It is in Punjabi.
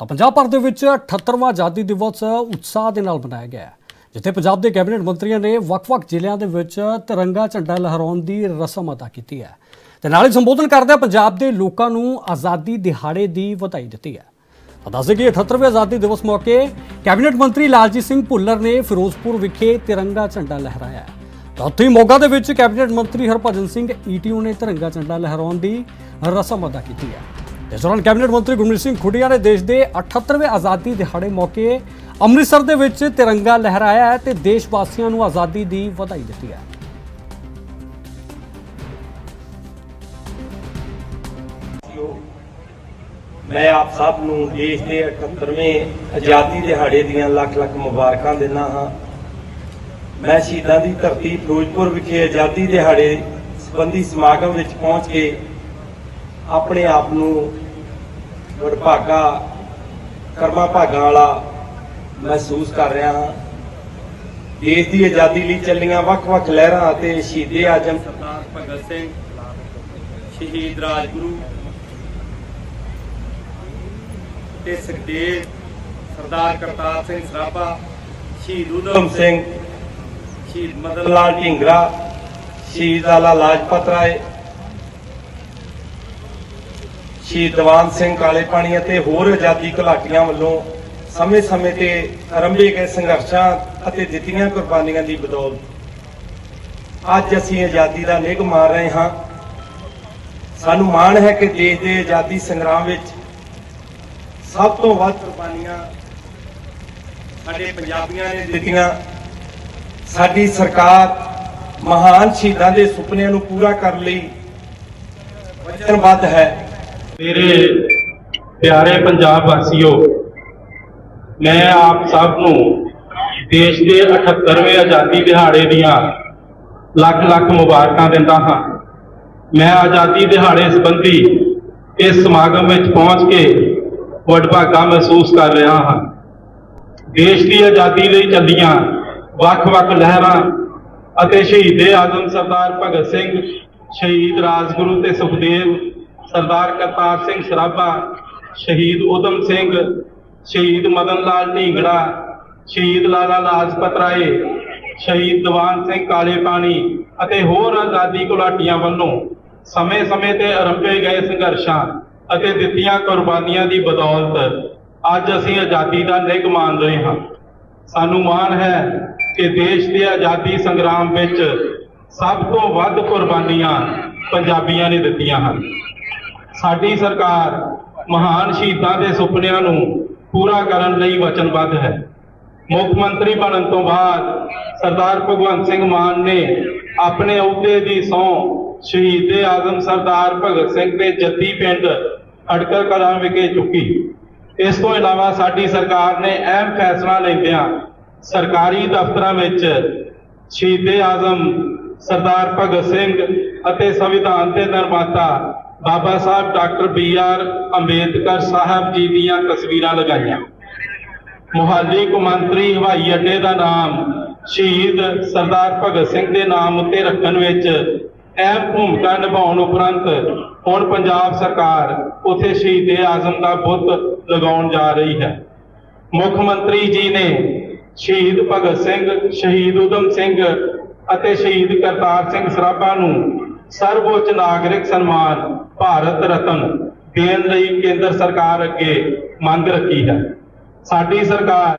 ਤਾਂ ਪੰਜਾਬ ਭਰ ਦੇ ਵਿੱਚ 78ਵਾਂ ਆਜ਼ਾਦੀ ਦਿਵਸ ਉਤਸ਼ਾਹ ਦੇ ਨਾਲ ਮਨਾਇਆ ਗਿਆ ਜਿੱਥੇ ਪੰਜਾਬ ਦੇ ਕੈਬਨਿਟ ਮੰਤਰੀਆਂ ਨੇ ਵੱਖ-ਵੱਖ ਜ਼ਿਲ੍ਹਿਆਂ ਦੇ ਵਿੱਚ ਤਿਰੰਗਾ ਝੰਡਾ ਲਹਿਰਾਉਣ ਦੀ ਰਸਮ ਅਦਾ ਕੀਤੀ ਹੈ ਤੇ ਨਾਲ ਹੀ ਸੰਬੋਧਨ ਕਰਦਿਆਂ ਪੰਜਾਬ ਦੇ ਲੋਕਾਂ ਨੂੰ ਆਜ਼ਾਦੀ ਦਿਹਾੜੇ ਦੀ ਵਧਾਈ ਦਿੱਤੀ ਹੈ। ਤਾਂ ਦੱਸਦੇ ਕਿ 78ਵੇਂ ਆਜ਼ਾਦੀ ਦਿਵਸ ਮੌਕੇ ਕੈਬਨਿਟ ਮੰਤਰੀ ਲਾਲਜੀਤ ਸਿੰਘ ਭੁੱਲਰ ਨੇ ਫਿਰੋਜ਼ਪੁਰ ਵਿਖੇ ਤਿਰੰਗਾ ਝੰਡਾ ਲਹਿਰਾਇਆ ਉੱਥੇ ਹੀ ਮੋਗਾ ਦੇ ਵਿੱਚ ਕੈਬਨਿਟ ਮੰਤਰੀ ਹਰਭਜਨ ਸਿੰਘ ਈਟੀਓ ਨੇ ਤਿਰੰਗਾ ਝੰਡਾ ਲਹਿਰਾਉਣ ਦੀ ਰਸਮ ਅਦਾ ਕੀਤੀ ਹੈ। ਇਸ ਦੌਰਾਨ ਕੈਬਨਿਟ ਮੰਤਰੀ ਗੁਰਮੀਤ ਸਿੰਘ ਖੁੱਡੀਆਂ ਨੇ ਦੇਸ਼ ਦੇ 78ਵੇਂ ਆਜ਼ਾਦੀ ਦਿਹਾੜੇ ਮੌਕੇ ਅੰਮ੍ਰਿਤਸਰ ਦੇ ਵਿੱਚ ਤਿਰੰਗਾ ਲਹਿਰਾਇਆ ਹੈ ਤੇ ਦੇਸ਼ ਵਾਸੀਆਂ ਨੂੰ ਆਜ਼ਾਦੀ ਦੀ ਵਧਾਈ ਦਿੱਤੀ ਹੈ। ਮੈਂ ਆਪ ਸਭ ਨੂੰ ਦੇਸ਼ ਦੇ 78ਵੇਂ ਆਜ਼ਾਦੀ ਦਿਹਾੜੇ ਦੀਆਂ ਲੱਖ ਲੱਖ ਮੁਬਾਰਕਾਂ ਦਿੰਦਾ ਹਾਂ। ਮੈਂ ਸ਼ਹੀਦਾਂ ਦੀ ਧਰਤੀ ਫਿਰੋਜ਼ਪੁਰ ਵਿਖੇ ਆਜ਼ਾਦੀ ਦਿਹਾੜੇ ਸੰਬੰਧੀ ਸਮਾਗਮ ਵਿੱਚ ਪਹੁੰਚ ਕੇ ਆਪਣੇ ਆਪ ਨੂੰ ਵਡਭਾਗਾ ਕਰਮਾ ਭਾਗਾਂ ਵਾਲਾ ਮਹਿਸੂਸ ਕਰ ਰਿਹਾ ਹਾਂ। ਦੇਸ਼ ਦੀ ਆਜ਼ਾਦੀ ਲਈ ਚੱਲੀਆਂ ਵੱਖ-ਵੱਖ ਲਹਿਰਾਂ ਅਤੇ ਸ਼ਹੀਦੇ ਆਜਮ ਸਰਦਾਰ ਭਗਤ ਸਿੰਘ ਸ਼ਹੀਦ ਰਾਜਗੁਰੂ ਤੇ ਸੁਖਦੇਵ ਸਰਦਾਰ ਕਰਤਾਰ ਸਿੰਘ ਸਰਾਭਾ ਸ਼ਹੀਦ ਊਧਮ ਸਿੰਘ ਸ਼ਹੀਦ ਮਦਨ ਲਾਲ ਢੀਂਗਰਾ ਸ਼ਹੀਦ ਲਾਲਾ ਲਾਜਪਤ ਰਾਏ ਸ਼ਹੀਦ ਦੀਵਾਨ ਸਿੰਘ ਕਾਲੇ ਪਾਣੀ ਅਤੇ ਹੋਰ ਆਜ਼ਾਦੀ ਘੁਲਾਟੀਆਂ ਵੱਲੋਂ ਸਮੇਂ-ਸਮੇਂ ਤੇ ਆਰੰਭੇ ਗਏ ਸੰਘਰਸ਼ਾਂ ਅਤੇ ਦਿੱਤੀਆਂ ਕੁਰਬਾਨੀਆਂ ਦੀ ਬਦੌਲਤ ਅੱਜ ਅਸੀਂ ਆਜ਼ਾਦੀ ਦਾ ਨਿੱਘ ਮਾਰ ਰਹੇ ਹਾਂ। ਸਾਨੂੰ ਮਾਣ ਹੈ ਕਿ ਦੇਸ਼ ਦੇ ਆਜ਼ਾਦੀ ਸੰਗਰਾਮ ਵਿੱਚ ਸਭ ਤੋਂ ਵੱਧ ਕੁਰਬਾਨੀਆਂ ਸਾਡੇ ਪੰਜਾਬੀਆਂ ਨੇ ਦਿੱਤੀਆਂ। ਸਾਡੀ ਸਰਕਾਰ ਮਹਾਨ ਸ਼ਹੀਦਾਂ ਦੇ ਸੁਪਨਿਆਂ ਨੂੰ ਪੂਰਾ ਕਰਨ ਲਈ ਵਚਨਬੱਧ ਹੈ। ਮੇਰੇ ਪਿਆਰੇ ਪੰਜਾਬ ਵਾਸੀਓ, ਮੈਂ ਆਪ ਸਭ ਨੂੰ ਦੇਸ਼ ਦੇ 78ਵੇਂ ਆਜ਼ਾਦੀ ਦਿਹਾੜੇ ਦੀਆਂ ਲੱਖ ਲੱਖ ਮੁਬਾਰਕਾਂ ਦਿੰਦਾ ਹਾਂ। ਮੈਂ ਆਜ਼ਾਦੀ ਦਿਹਾੜੇ ਸੰਬੰਧੀ ਇਸ ਸਮਾਗਮ ਵਿੱਚ ਪਹੁੰਚ ਕੇ ਵਡਭਾਗਾ ਮਹਿਸੂਸ ਕਰ ਰਿਹਾ ਹਾਂ। ਦੇਸ਼ ਦੀ ਆਜ਼ਾਦੀ ਲਈ ਚੱਲੀਆਂ ਵੱਖ-ਵੱਖ ਲਹਿਰਾਂ ਅਤੇ ਸ਼ਹੀਦੇ ਆਜ਼ਮ ਸਰਦਾਰ ਭਗਤ ਸਿੰਘ, ਸ਼ਹੀਦ ਰਾਜਗੁਰੂ ਤੇ ਸੁਖਦੇਵ ਸਰਦਾਰ ਕਰਤਾਰ ਸਿੰਘ ਸਰਾਭਾ, ਸ਼ਹੀਦ ਊਧਮ ਸਿੰਘ, ਸ਼ਹੀਦ ਮਦਨ ਲਾਲ ਢੀਂਗੜਾ, ਸ਼ਹੀਦ ਲਾਲਾ ਲਾਜਪਤ ਰਾਏ, ਸ਼ਹੀਦ ਦੀਵਾਨ ਸਿੰਘ ਕਾਲੇ ਪਾਣੀ ਅਤੇ ਹੋਰ ਆਜ਼ਾਦੀ ਘੁਲਾਟੀਆਂ ਵੱਲੋਂ ਸਮੇਂ-ਸਮੇਂ ਤੇ ਆਰੰਭੇ ਗਏ ਸੰਘਰਸ਼ਾਂ ਅਤੇ ਦਿੱਤੀਆਂ ਕੁਰਬਾਨੀਆਂ ਦੀ ਬਦੌਲਤ ਅੱਜ ਅਸੀਂ ਆਜ਼ਾਦੀ ਦਾ ਨਿੱਘ ਮਾਣ ਰਹੇ ਹਾਂ। ਸਾਨੂੰ ਮਾਣ ਹੈ ਕਿ ਦੇਸ਼ ਦੇ ਆਜ਼ਾਦੀ ਸੰਗਰਾਮ ਵਿੱਚ ਸਭ ਤੋਂ ਵੱਧ ਕੁਰਬਾਨੀਆਂ ਪੰਜਾਬੀਆਂ ਨੇ ਦਿੱਤੀਆਂ ਹਨ। ਸਾਡੀ ਸਰਕਾਰ ਮਹਾਨ ਸ਼ਹੀਦਾਂ ਦੇ ਸੁਪਨਿਆਂ ਨੂੰ ਪੂਰਾ ਕਰਨ ਲਈ ਵਚਨਬੱਧ ਹੈ। ਮੁੱਖ ਮੰਤਰੀ ਬਣਨ ਤੋਂ ਬਾਅਦ ਸਰਦਾਰ ਭਗਵੰਤ ਸਿੰਘ ਮਾਨ ਨੇ ਆਪਣੇ ਅਹੁਦੇ ਦੀ ਸਹੁੰ ਸ਼ਹੀਦੇ ਆਜ਼ਮ ਸਰਦਾਰ ਭਗਤ ਸਿੰਘ ਦੇ ਜੱਦੀ ਪਿੰਡ ਅੜਕਰ ਕਲਾਂ ਵਿਖੇ ਚੁੱਕੀ। ਇਸ ਤੋਂ ਇਲਾਵਾ ਸਾਡੀ ਸਰਕਾਰ ਨੇ ਅਹਿਮ ਫੈਸਲਾ ਲੈਂਦਿਆਂ ਸਰਕਾਰੀ ਦਫ਼ਤਰਾਂ ਵਿੱਚ ਸ਼ਹੀਦੇ ਆਜ਼ਮ, ਸਰਦਾਰ ਭਗਤ ਸਿੰਘ ਅਤੇ ਸੰਵਿਧਾਨ ਦੇ ਨਿਰਮਾਤਾ Baba Sahib doctor B R Ambedkar Sahib ji ਦੀਆਂ ਤਸਵੀਰਾਂ ਲਗਾਈਆਂ। ਮੁਹਾਲੀ ਕੌਮਾਂਤਰੀ ਹਵਾਈ ਅੱਡੇ ਦਾ ਨਾਮ ਸ਼ਹੀਦ ਸਰਦਾਰ ਭਗਤ ਸਿੰਘ ਦੇ ਨਾਮ ਉੱਤੇ ਰੱਖਣ ਵਿੱਚ ਅਹਿਮ ਭੂਮਿਕਾ ਨਿਭਾਉਣ ਉਪਰੰਤ ਹੁਣ ਪੰਜਾਬ ਸਰਕਾਰ ਉੱਥੇ ਸ਼ਹੀਦੇ ਆਜ਼ਮ ਦਾ ਬੁੱਤ ਲਗਾਉਣ ਜਾ ਰਹੀ ਹੈ। ਮੁੱਖ ਮੰਤਰੀ ਜੀ ਨੇ ਸ਼ਹੀਦ ਭਗਤ ਸਿੰਘ, ਸ਼ਹੀਦ ਊਧਮ ਸਿੰਘ ਅਤੇ ਸ਼ਹੀਦ ਕਰਤਾਰ ਸਿੰਘ ਸਰਾਭਾ ਨੂੰ ਸਰਵਉੱਚ ਨਾਗਰਿਕ ਸਨਮਾਨ ਭਾਰਤ ਰਤਨ ਦੇਣ ਲਈ ਕੇਂਦਰ ਸਰਕਾਰ ਅੱਗੇ ਮੰਗ ਰੱਖੀ ਹੈ। ਸਾਡੀ ਸਰਕਾਰ